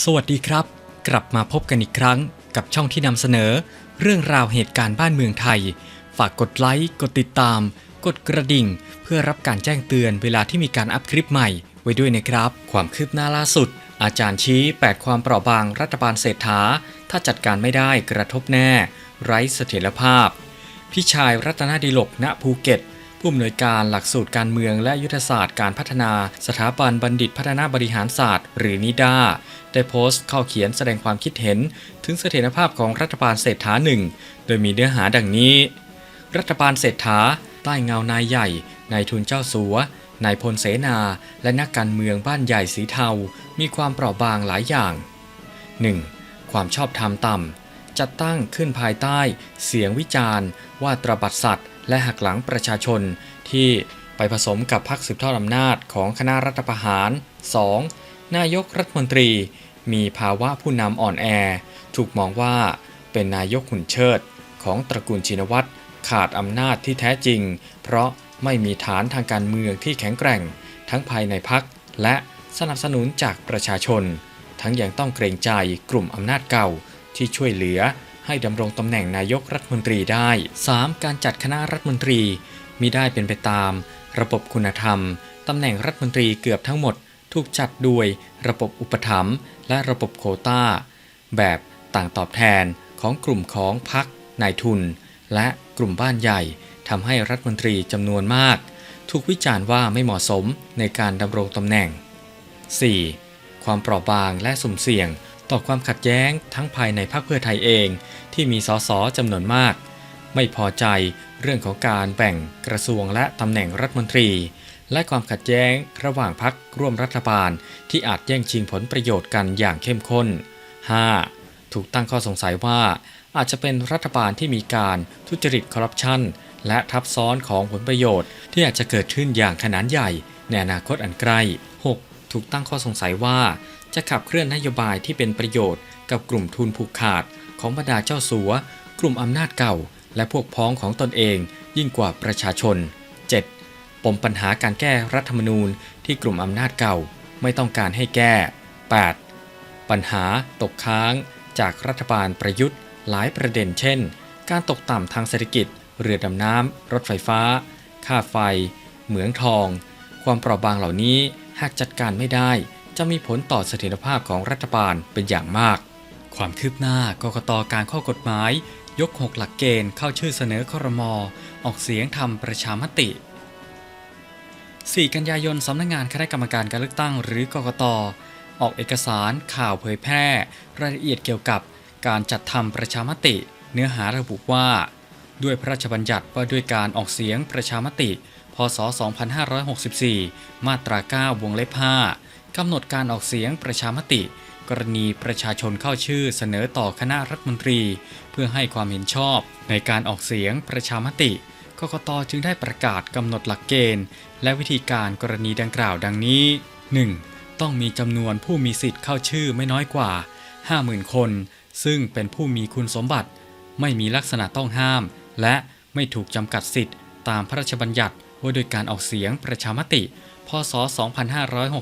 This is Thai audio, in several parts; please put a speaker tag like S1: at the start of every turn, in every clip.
S1: สวัสดีครับ กลับมาพบกันอีกครั้งกับช่องที่นำเสนอ เรื่องราวเหตุการณ์บ้านเมืองไทย ฝากกดไลค์ กดติดตาม กดกระดิ่ง เพื่อรับการแจ้งเตือนเวลาที่มีการอัพคลิปใหม่ ไว้ด้วยนะครับ ความคืบหน้าล่าสุด อาจารย์ชี้ 8 ความเปราะบางรัฐบาลเศรษฐา ถ้าจัดการไม่ได้กระทบแน่ ไร้เสถียรภาพ พี่ชายรัตนดิลกณภูเก็ต ผู้อำนวยการหลักสูตรการเมืองและยุทธศาสตร์การพัฒนา สถาบันบัณฑิตพัฒนาบริหารศาสตร์ หรือนิดาได้โพสต์ข้อเขียนแสดงความคิดเห็น ถึงเสถียรภาพของรัฐบาลเศรษฐาหนึ่งโดยมีเนื้อหาดังนี้ รัฐบาลเศรษฐา ใต้เงานายใหญ่นายทุนเจ้าสัวนายพลเสนา และนักการเมืองบ้านใหญ่สีเทา มีความเปราะบางหลายอย่าง 1. ความชอบธรรมต่ำ จัดตั้งขึ้นภายใต้เสียงวิจารณ์ ว่าตระบัดสัตว์ และหักหลังประชาชน ที่ไปผสมกับพรรคสืบทอดอำนาจของคณะรัฐประหาร 2. นายกรัฐมนตรี มีภาวะผู้นำอ่อนแอ ถูกมองว่าเป็นนายกหุ่นเชิด ของตระกูลชินวัตรขาดอำนาจที่แท้จริง เพราะไม่มีฐานทางการเมืองที่แข็งแกร่ง ทั้งภายในพักและสนับสนุนจากประชาชน ทั้งยังต้องเกรงใจกลุ่มอำนาจเก่า ที่ช่วยเหลือให้ดำรงตำแหน่งนายกรัฐมนตรีได้ 3. การจัดคณะรัฐมนตรีมิได้เป็นไปตาม ระบบคุณธรรมตำแหน่งรัฐมนตรีเกือบทั้งหมด ถูกจัดโดยระบบอุปถัมภ์และระบบโคตาแบบต่างตอบแทนของกลุ่มของพรรคนายทุน และกลุ่มบ้านใหญ่ทำให้รัฐมนตรีจำนวนมาก ถูกวิจารณ์ว่าไม่เหมาะสมในการดำรงตำแหน่ง 4. ความเปราะบางและสุ่มเสี่ยง ต่อความขัดแย้งทั้งภายในพรรคเพื่อไทยเองที่มีสสจำนวนมาก ไม่พอใจเรื่องของการแบ่งกระทรวงและตำแหน่งรัฐมนตรี และความขัดแย้งระหว่างพรรคร่วมรัฐบาลที่อาจแย่งชิงผลประโยชน์กันอย่างเข้มข้น 5. ถูกตั้งข้อสงสัยว่า อาจจะเป็นรัฐบาลที่มีการทุจริตคอร์รัปชันและทับซ้อนของผลประโยชน์ ที่อาจจะเกิดขึ้นอย่างขนาดใหญ่ในอนาคตอันใกล้ 6. ถูกตั้งข้อสงสัยว่า จะขับเคลื่อนนโยบายที่เป็นประโยชน์กับกลุ่มทุนผูกขาดของบรรดาเจ้าสัว กลุ่มอำนาจเก่า และพวกพ้องของตนเอง ยิ่งกว่าประชาชน 7. ปมปัญหาการแก้รัฐธรรมนูญที่กลุ่มอำนาจเก่าไม่ต้องการให้แก้ 8. ปัญหาตกค้างจากรัฐบาลประยุทธ์ หลายประเด็นเช่น การตกต่ำทางเศรษฐกิจ เรือดำน้ำ รถไฟฟ้า ค่าไฟ เหมืองทอง ความเปราะบางเหล่านี้หากจัดการไม่ได้ จะมีผลต่อเสถียรภาพของรัฐบาลเป็นอย่างมาก ความคืบหน้ากกตการข้อกฎหมาย ยก 6 หลักเกณฑ์เข้าชื่อเสนอครมอออกเสียงทำประชามติ 4 กันยายนสำนักงงานคณะกรรมการการเลือกตั้งหรือกกตออกเอกสารข่าวเผยแพร่ รายละเอียดเกี่ยวกับการจัดทำประชามติ เนื้อหาระบุว่า ด้วยพระราชบัญญัติว่าด้วยการออกเสียงประชามติ พศ 2564 มาตรา 9 วงเล็บ 5 กำหนดการออกเสียงประชามติ กรณีประชาชนเข้าชื่อเสนอต่อคณะรัฐมนตรี เพื่อให้ความเห็นชอบ ในการออกเสียงประชามติกกตจึงได้ประกาศกำหนดหลักเกณฑ์ และวิธีการกรณีดังกล่าวดังนี้ 1. ต้องมีจำนวนผู้มีสิทธิ์เข้าชื่อไม่น้อยกว่า 50,000 คน ซึ่งเป็นผู้มีคุณสมบัติ ไม่มีลักษณะต้องห้าม และไม่ถูกจำกัดสิทธิ์ ตามพระราชบัญญัติว่าโดยการออกเสียงประชามติ ศ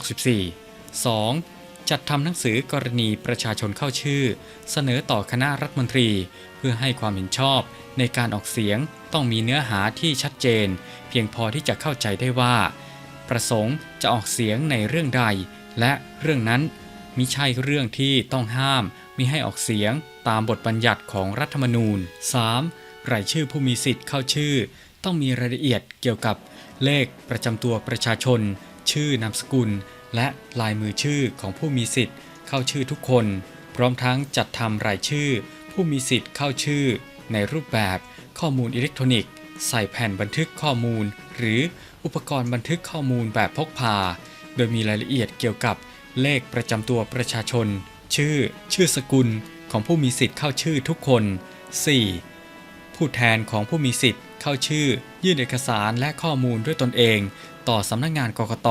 S1: 2564 2. จัดทำหนังสือกรณีประชาชนเข้าชื่อ เสนอต่อคณะรัฐมนตรี เพื่อให้ความเห็นชอบในการออกเสียงต้องมีเนื้อหาที่ชัดเจน เพียงพอที่จะเข้าใจได้ว่า ประสงค์จะออกเสียงในเรื่องใด และเรื่องนั้นมิใช่เรื่องที่ต้องห้ามมิให้ออกเสียงตามบทบัญญัติของรัฐธรรมนูญ 3. รายชื่อผู้มีสิทธิ์เข้าชื่อ ต้องมีรายละเอียดเกี่ยวกับ เลขประจำตัวประชาชน ชื่อนามสกุล และลายมือชื่อของผู้มีสิทธิ์เข้าชื่อทุกคน พร้อมทั้งจัดทำรายชื่อ ผู้มีสิทธิ์เข้าชื่อ ในรูปแบบข้อมูลอิเล็กทรอนิกส์ใส่แผ่นบันทึกข้อมูล หรืออุปกรณ์บันทึกข้อมูลแบบพกพา โดยมีรายละเอียดเกี่ยวกับเลขประจำตัวประชาชน ชื่อ ชื่อสกุลของผู้มีสิทธิ์เข้าชื่อทุกคน 4. ผู้แทนของผู้มีสิทธิ์ เข้าชื่อ ยื่นเอกสารและข้อมูลด้วยตนเอง ต่อสำนักงานกกต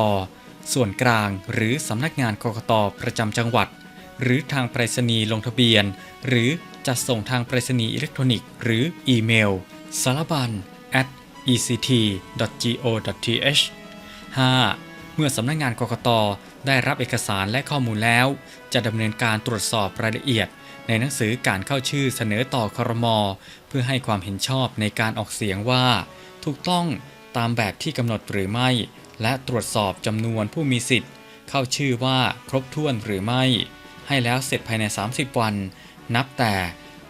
S1: ส่วนกลางหรือสำนักงานกกตประจำจังหวัด หรือทางไปรษณีย์ลงทะเบียน หรือจัดส่งทางไปรษณีย์อิเล็กทรอนิกส์หรืออีเมลสารบัญ at ect.go.th 5. มื่อสำนักงานกกตได้รับเอกสารและข้อมูลแล้ว จะดำเนินการตรวจสอบรายละเอียด ในหนังสือการเข้าชื่อเสนอต่อครมเพื่อให้ความเห็นชอบในการออกเสียงว่า ถูกต้องตามแบบที่กำหนดหรือไม่ และตรวจสอบจำนวนผู้มีสิทธิ์ เข้าชื่อว่าครบถ้วนหรือไม่ ให้แล้วเสร็จภายใน 30 วัน นับแต่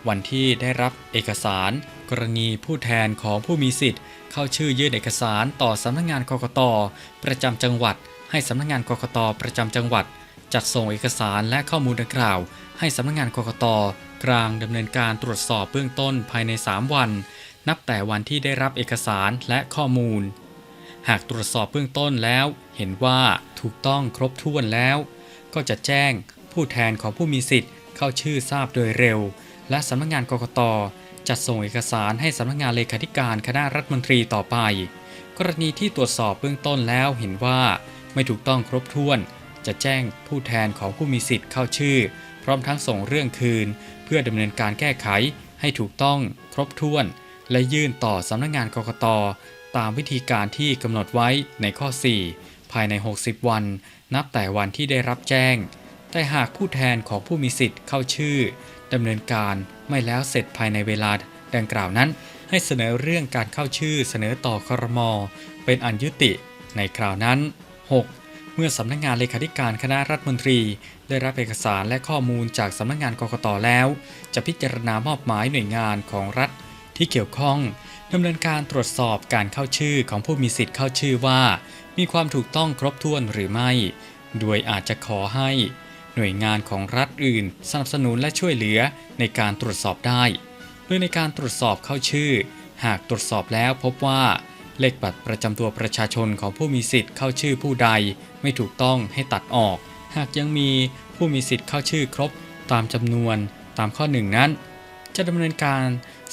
S1: วันที่ได้รับเอกสาร กรณีผู้แทนของผู้มีสิทธิ์ เข้าชื่อยื่นเอกสารต่อสำนักงานกกต ประจำจังหวัด ให้สำนักงานกกตประจำจังหวัด จัดส่งเอกสารและข้อมูลดังกล่าว ให้สำนักงานกกต กลางดำเนินการตรวจสอบเบื้องต้นภายใน 3 วัน นับแต่วันที่ได้รับเอกสารและข้อมูล หากตรวจสอบเบื้องต้นแล้ว เห็นว่าถูกต้องครบถ้วนแล้ว ก็จะแจ้งผู้แทนของผู้มีสิทธิ์ เข้าชื่อทราบโดยเร็ว และสำนักงานกกตจัดส่งเอกสารให้สำนักงานเลขาธิการคณะรัฐมนตรีต่อไป กรณีที่ตรวจสอบเบื้องต้นแล้วเห็นว่าไม่ถูกต้องครบถ้วน จะแจ้งผู้แทนของผู้มีสิทธิ์เข้าชื่อ พร้อมทั้งส่งเรื่องคืน เพื่อดำเนินการแก้ไขให้ถูกต้องครบถ้วน และยื่นต่อสำนักงานกกตตามวิธีการที่กำหนดไว้ในข้อ 4 ภายใน 60 วัน นับแต่วันที่ได้รับแจ้ง แต่หากผู้แทนของผู้มีสิทธิ์เข้าชื่อดำเนินการไม่แล้วเสร็จภายในเวลาดังกล่าวนั้น ให้เสนอเรื่องการเข้าชื่อเสนอต่อครม เป็นอันยุติในคราวนั้น 6. เมื่อสำนักงานเลขาธิการคณะรัฐมนตรี ได้รับเอกสารและข้อมูลจากสำนักงานกกตแล้ว จะพิจารณามอบหมายหน่วยงานของรัฐที่เกี่ยวข้องดำเนินการตรวจสอบการเข้าชื่อของผู้มีสิทธิ์เข้าชื่อว่า มีความถูกต้องครบถ้วนหรือไม่ โดยอาจจะขอให้ หน่วยงานของรัฐอื่น สนับสนุนและช่วยเหลือในการตรวจสอบได้โดยในการตรวจสอบเข้าชื่อ หากตรวจสอบแล้วพบว่าเลขบัตรประจำตัวประชาชนของผู้มีสิทธิ์เข้าชื่อผู้ใดไม่ถูกต้องให้ตัดออก หากยังมีผู้มีสิทธิ์เข้าชื่อครบตามจำนวนตามข้อหนึ่งนั้น จะดำเนินการ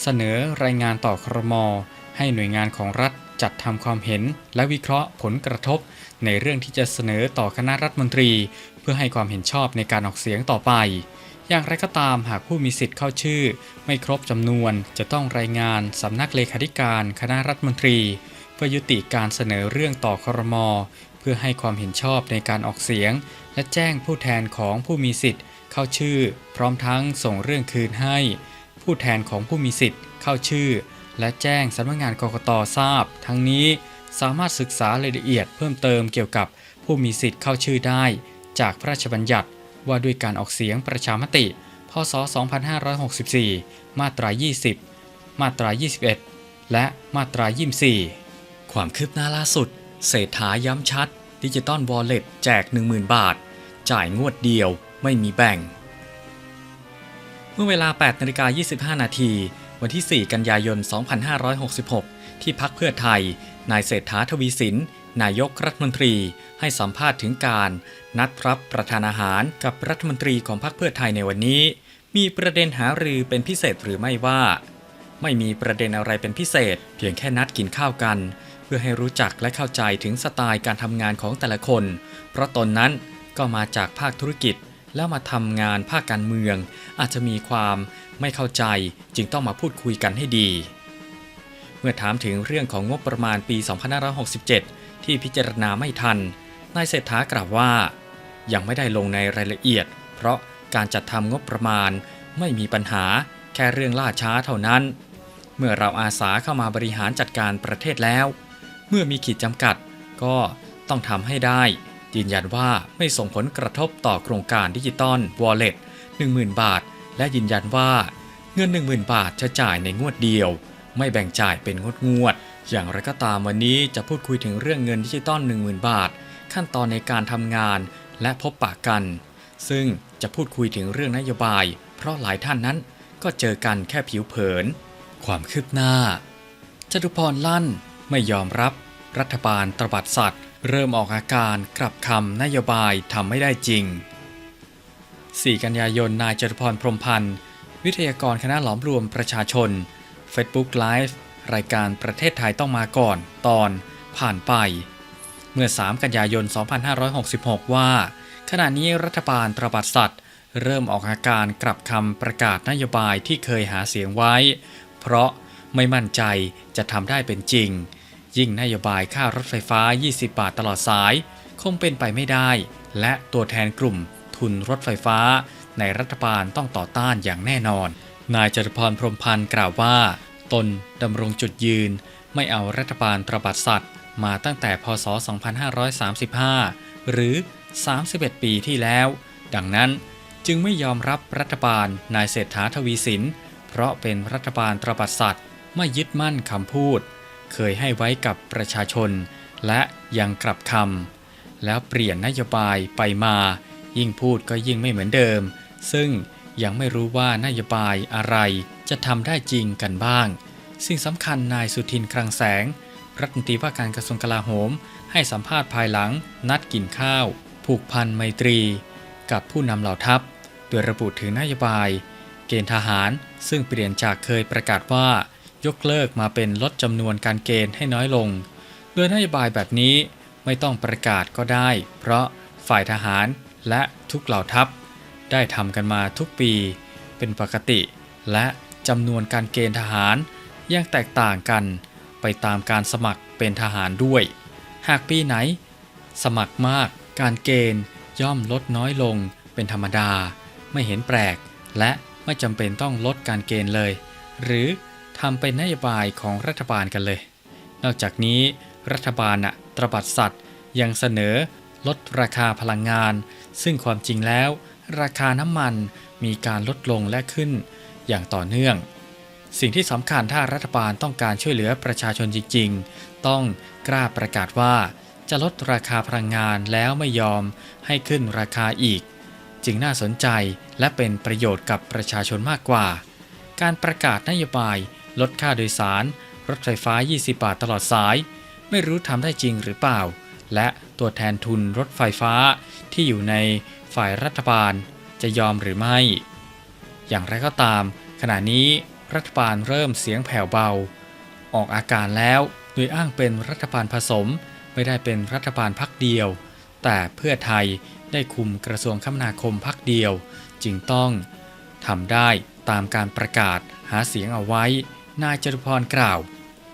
S1: เสนอรายงานต่อครมให้หน่วยงานของรัฐ จัดทำความเห็นและวิเคราะห์ผลกระทบ ในเรื่องที่จะเสนอต่อคณะรัฐมนตรี เพื่อให้ความเห็นชอบในการออกเสียงต่อไป อย่างไรก็ตามหากผู้มีสิทธิ์เข้าชื่อ ไม่ครบจำนวนจะต้องรายงานสำนักเลขาธิการคณะรัฐมนตรี เพื่อยุติการเสนอเรื่องต่อครม เพื่อให้ความเห็นชอบในการออกเสียง และแจ้งผู้แทนของผู้มีสิทธิ์ เข้าชื่อ พร้อมทั้งส่งเรื่องคืนให้ ผู้แทนของผู้มีสิทธิ์เข้าชื่อ และแจ้งสำนักงานกกตทราบ ทั้งนี้สามารถศึกษารายละเอียดเพิ่มเติมเกี่ยวกับผู้มีสิทธิ์เข้าชื่อได้ จากพระราชบัญญัติว่าด้วยการออกเสียงประชามติ พศ 2564 มาตรา 20 มาตรา 21 และมาตรา 24 ความคืบหน้าล่าสุด เศรษฐาย้ำชัด ดิจิตอลวอลเล็ตแจก 10,000 บาท จ่ายงวดเดียวไม่มีแบ่ง เมื่อเวลา 8นาฬิกา25 นาที วันที่ 4 กันยายน 2566 ที่พักเพื่อไทย นายเศรษฐาทวีสิน นายกรัฐมนตรี ให้สัมภาษณ์ถึงการ นัดรับประทานอาหารกับรัฐมนตรีของพรรคเพื่อไทยในวันนี้ มีประเด็นหารือเป็นพิเศษหรือไม่ว่า ไม่มีประเด็นอะไรเป็นพิเศษ เพียงแค่นัดกินข้าวกัน เพื่อให้รู้จักและเข้าใจถึงสไตล์การทำงานของแต่ละคน เพราะตนนั้นก็มาจากภาคธุรกิจแล้วมาทำงานภาคการเมือง อาจจะมีความไม่เข้าใจจึงต้องมาพูดคุยกันให้ดี เมื่อถามถึงเรื่องของงบประมาณปี 2567 ที่พิจารณาไม่ทัน นายเศรษฐากล่าวว่า ยังไม่ได้ลงในรายละเอียด เพราะการจัดทำงบประมาณไม่มีปัญหาแค่เรื่องล่าช้าเท่านั้น เมื่อเราอาสาเข้ามาบริหารจัดการประเทศแล้ว เมื่อมีขีดจำกัดก็ต้องทำให้ได้ ยืนยันว่าไม่ส่งผลกระทบต่อโครงการดิจิตอลวอลเล็ต 10,000 บาท และยืนยันว่าเงิน 10,000 บาทจะจ่ายในงวดเดียว ไม่แบ่งจ่ายเป็นงวดงวดๆอย่างไรก็ตามวันนี้จะพูดคุยถึงเรื่องเงินดิจิตอล10,000 บาท ขั้นตอนในการทำงานและพบปะกัน ซึ่งจะพูดคุยถึงเรื่องนโยบาย เพราะหลายท่านนั้นก็เจอกันแค่ผิวเผิน ความคืบหน้าจตุพรลั่นไม่ยอมรับ รัฐบาลตรบัดสัตว์ เริ่มออกอาการกลับคำนโยบายทำไม่ได้จริง 4 กันยายน นายจตุพรพรมพันธ์ วิทยากรคณะหลอมรวมประชาชน Facebook Live รายการประเทศไทยต้องมาก่อน ตอนผ่านไป เมื่อ 3 กันยายน 2566 ว่า ขณะนี้รัฐบาลตระบัดสัตว์ เริ่มออกอาการกลับคำประกาศนโยบายที่เคยหาเสียงไว้ เพราะไม่มั่นใจจะทำได้เป็นจริง ยิ่งนโยบายค่ารถไฟฟ้า 20 บาทตลอดสาย คงเป็นไปไม่ได้ และตัวแทนกลุ่ม ทุนรถไฟฟ้า ในรัฐบาลต้องต่อต้านอย่างแน่นอน นายจตุพรพรมพันธ์กล่าวว่า ตนดำรงจุดยืน ไม่เอารัฐบาลตระบัดสัตว์ มาตั้งแต่พศ 2535 หรือ 31 ปีที่แล้ว ดังนั้นจึงไม่ยอมรับรัฐบาลนายเศรษฐาทวีสิน เพราะเป็นรัฐบาลตระบัดสัตว์ไม่ยึดมั่นคำพูด เคยให้ไว้กับประชาชน และยังกลับคำแล้วเปลี่ยนนโยบายไปมา ยิ่งพูดก็ยิ่งไม่เหมือนเดิม ซึ่งยังไม่รู้ว่านโยบายอะไรจะทำได้จริงกันบ้าง สิ่งสำคัญนายสุทินคลังแสง รัฐมนตรีว่าการกระทรวงกลาโหม ให้สัมภาษณ์ภายหลัง นัดกินข้าว ผูกพันไมตรี กับผู้นำเหล่าทัพ โดยระบุถึงนโยบาย เกณฑ์ทหารซึ่งเปลี่ยนจากเคยประกาศว่า ยกเลิกมาเป็นลดจำนวนการเกณฑ์ให้น้อยลง โดยนโยบายแบบนี้ไม่ต้องประกาศก็ได้ เพราะฝ่ายทหาร และทุกเหล่าทัพ ได้ทำกันมาทุกปีเป็นปกติ และจำนวนการเกณฑ์ทหารยังแตกต่างกันไปตามการสมัครเป็นทหารด้วย หากปีไหน สมัครมากการเกณฑ์ย่อมลดน้อยลงเป็นธรรมดา ไม่เห็นแปลก และไม่จำเป็นต้องลดการเกณฑ์เลย หรือทำเป็นนโยบายของรัฐบาลกันเลย นอกจากนี้รัฐบาลน่ะตระบัดสัตว์ยังเสนอ ลดราคาพลังงาน ซึ่งความจริงแล้ว ราคาน้ำมันมีการลดลงและขึ้นอย่างต่อเนื่อง สิ่งที่สำคัญถ้ารัฐบาลต้องการช่วยเหลือประชาชนจริง ๆ ต้องกล้าประกาศว่า จะลดราคาพลังงานแล้วไม่ยอมให้ขึ้นราคาอีก จึงน่าสนใจและเป็นประโยชน์กับประชาชนมากกว่า การประกาศนโยบาย ลดค่าโดยสาร รถไฟฟ้า 20 บาทตลอดสาย ไม่รู้ทำได้จริงหรือเปล่า และตัวแทนทุนรถไฟฟ้าที่อยู่ในฝ่ายรัฐบาลจะยอมหรือไม่ อย่างไรก็ตาม ขณะนี้รัฐบาลเริ่มเสียงแผ่วเบา ออกอาการแล้วโดยอ้างเป็นรัฐบาลผสม ไม่ได้เป็นรัฐบาลพักเดียว แต่เพื่อไทยได้คุมกระทรวงคมนาคมพักเดียว จึงต้องทำได้ตามการประกาศหาเสียงเอาไว้ นายจตุพรกล่าว